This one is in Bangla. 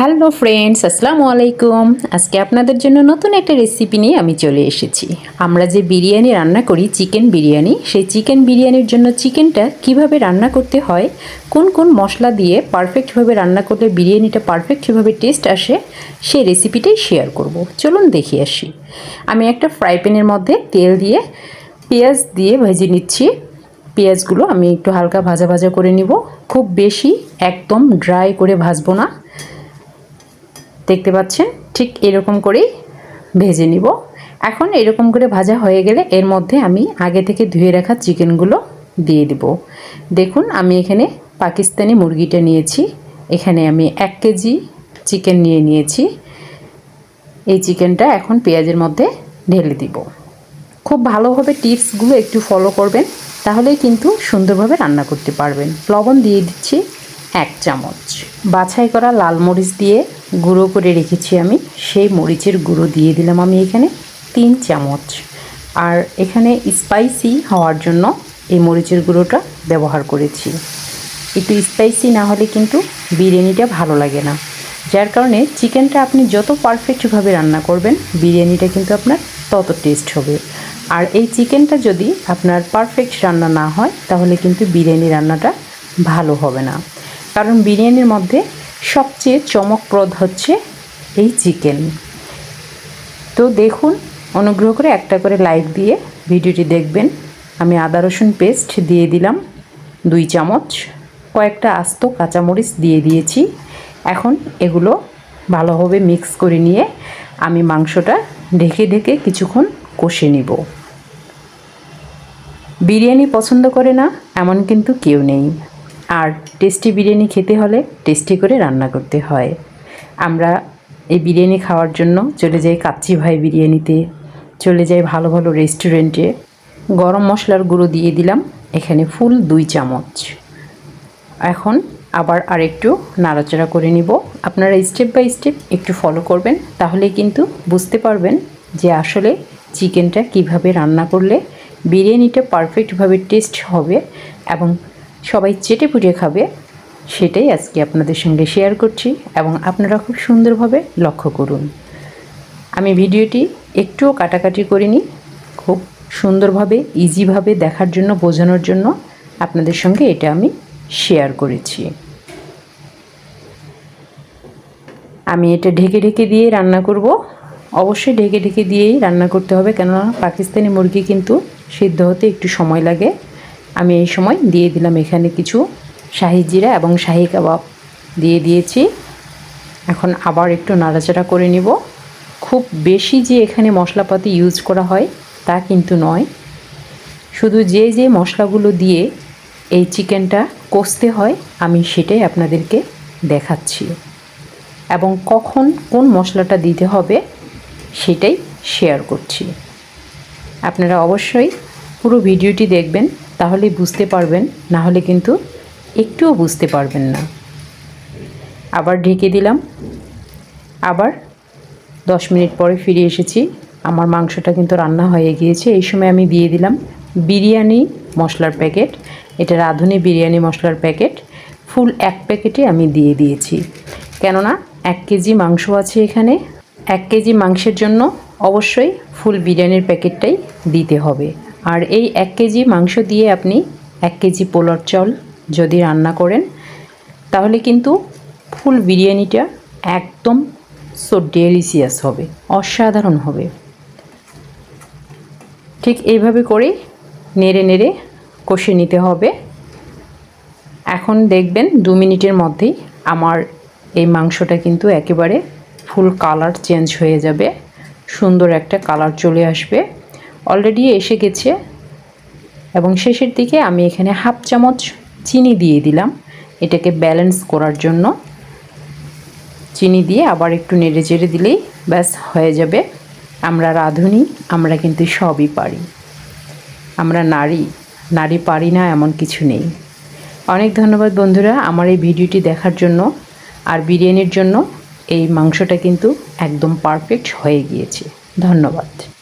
হ্যালো ফ্রেন্ডস আসসালামু আলাইকুম আজকে আপনাদের জন্য নতুন একটা রেসিপি নিয়ে আমি চলে এসেছি। আমরা যে বিরিয়ানি রান্না করি, চিকেন বিরিয়ানি, সেই চিকেন বিরিয়ানির জন্য চিকেনটা কীভাবে রান্না করতে হয়, কোন কোন মশলা দিয়ে পারফেক্টভাবে রান্না করলে বিরিয়ানিটা পারফেক্টভাবে টেস্ট আসে, সেই রেসিপিটাই শেয়ার করব। চলুন দেখে আসি। আমি একটা ফ্রাই প্যানের মধ্যে তেল দিয়ে পেঁয়াজ দিয়ে ভেজে নিচ্ছি। পেঁয়াজগুলো আমি একটু হালকা ভাজা ভাজা করে নিব। খুব বেশি একদম ড্রাই করে ভাজবো না। দেখতে পাচ্ছেন? ঠিক এরকম করেই ভেজে নিব। এখন এরকম করে ভাজা হয়ে গেলে এর মধ্যে আমি আগে থেকে ধুয়ে রাখা চিকেনগুলো দিয়ে দিব। দেখুন, আমি এখানে পাকিস্তানি মুরগিটা নিয়েছি। এখানে আমি এক কেজি চিকেন নিয়ে নিয়েছি। এই চিকেনটা এখন পেঁয়াজের মধ্যে ঢেলে দিব। খুব ভালোভাবে টিপসগুলো একটু ফলো করবেন, তাহলেই কিন্তু সুন্দরভাবে রান্না করতে পারবেন। লবণ দিয়ে দিচ্ছি এক চামচ। বাছাই করা লাল মরিচ দিয়ে গুঁড়ো করে রেখেছি আমি। সেই মরিচের গুঁড়ো দিয়ে দিলাম আমি এখানে তিন চামচ। আর এখানে স্পাইসি হওয়ার জন্য এই মরিচের গুঁড়োটা ব্যবহার করেছি। একটু স্পাইসি না হলে কিন্তু বিরিয়ানিটা ভালো লাগে না। যার কারণে চিকেনটা আপনি যত পারফেক্টভাবে রান্না করবেন, বিরিয়ানিটা কিন্তু আপনার তত টেস্ট হবে। আর এই চিকেনটা যদি আপনার পারফেক্ট রান্না না হয়, তাহলে কিন্তু বিরিয়ানি রান্নাটা ভালো হবে না। কারণ বিরিয়ানির মধ্যে সবচেয়ে চমকপ্রদ হচ্ছে এই চিকেন। তো দেখুন, অনুগ্রহ করে একটা করে লাইক দিয়ে ভিডিওটি দেখবেন। আমি আদা রসুন পেস্ট দিয়ে দিলাম, দুই চামচ, কয়েকটা আস্ত কাঁচামরিচ দিয়ে দিয়েছি। এখন এগুলো ভালোভাবে মিক্স করে নিয়ে আমি মাংসটা ঢেকে ঢেকে কিছুক্ষণ কষে নিব। বিরিয়ানি পছন্দ করে না, এমন কিন্তু কেউ নেই। আর টেস্টি বিরিয়ানি খেতে হলে টেস্টি করে রান্না করতে হয়। আমরা এই বিরিয়ানি খাওয়ার জন্য চলে যাই কাচ্চি ভাই বিরিয়ানিতে। চলে যাই ভালো ভালো রেস্টুরেন্টে গরম মশলার গুঁড়ো দিয়ে দিলাম, এখানে ফুল দুই চামচ। এখন আবার আরেকটু নাড়াচাড়া করে নিব। আপনারা স্টেপ বাই স্টেপ একটু ফলো করবেন তাহলে কিন্তু বুঝতে পারবেন যে আসলে চিকেনটা কীভাবে রান্না করলে বিরিয়ানিটা পারফেক্টভাবে টেস্ট হবে এবং সবাই চেটে পুটে খাবে, সেটাই আজকে আপনাদের সঙ্গে শেয়ার করছি এবং আপনারা খুব সুন্দরভাবে লক্ষ্য করুন। আমি ভিডিওটি একটুও কাটাকাটি করিনি, খুব সুন্দরভাবে ইজিভাবে দেখার জন্য, বোঝানোর জন্য আপনাদের সঙ্গে এটা আমি শেয়ার করেছি। আমি এটা ঢেকে ঢেকে দিয়ে রান্না করব। অবশ্যই ঢেকে ঢেকে দিয়েই রান্না করতে হবে, কেননা পাকিস্তানি মুরগি কিন্তু সিদ্ধ হতে একটু সময় লাগে। আমি এই সময় দিয়ে দিলাম এখানে কিছু শাহি জিরা এবং শাহি কাবাব দিয়ে দিয়েছি। এখন আবার একটু নাড়াচাড়া করে নিব। খুব বেশি যে এখানে মশলাপাতি ইউজ করা হয়, তা কিন্তু নয়। শুধু যে যে মশলাগুলো দিয়ে এই চিকেনটা কষতে হয়, আমি সেটাই আপনাদেরকে দেখাচ্ছি। এবং কখন কোন মশলাটা দিতে হবে, সেটাই শেয়ার করছি। আপনারা অবশ্যই পুরো ভিডিওটি দেখবেন। তাহলেই বুঝতে পারবেন, না হলে কিন্তু একটুও বুঝতে পারবেন না। আবার ঢেকে দিলাম। আবার দশ মিনিট পরে ফিরে এসেছি। আমার মাংসটা কিন্তু রান্না হয়ে গিয়েছে। এই সময় আমি দিয়ে দিলাম বিরিয়ানি মশলার প্যাকেট। এটা রাঁধুনি বিরিয়ানি মশলার প্যাকেট। ফুল এক প্যাকেটে আমি দিয়ে দিয়েছি। কেননা এক কেজি মাংস আছে এখানে। এক কেজি মাংসের জন্য অবশ্যই ফুল বিরিয়ানির প্যাকেটটাই দিতে হবে। আর এই এক কেজি মাংস দিয়ে আপনি এক কেজি পোলার চাল যদি রান্না করেন, তাহলে কিন্তু ফুল বিরিয়ানিটা একদম সো ডেলিসিয়াস হবে, অসাধারণ হবে। ঠিক এইভাবে করে নেড়ে নেড়ে কষে নিতে হবে। এখন দেখবেন দু মিনিটের মধ্যেই আমার এই মাংসটা কিন্তু একেবারে ফুল কালার চেঞ্জ হয়ে যাবে, সুন্দর একটা কালার চলে আসবে। অলরেডি এসে গেছে। এবং শেষের দিকে আমি এখানে হাফ চামচ চিনি দিয়ে দিলাম এটাকে ব্যালেন্স করার জন্য। চিনি দিয়ে আবার একটু নেড়ে চেড়ে দিলেই ব্যাস হয়ে যাবে। আমরা রাঁধুনি, আমরা কিন্তু সবই পারি। আমরা নারী নারী পারি না এমন কিছু নেই। অনেক ধন্যবাদ বন্ধুরা আমার এই ভিডিওটি দেখার জন্য। আর বিরিয়ানির জন্য এই মাংসটা কিন্তু একদম পারফেক্ট হয়ে গিয়েছে। ধন্যবাদ।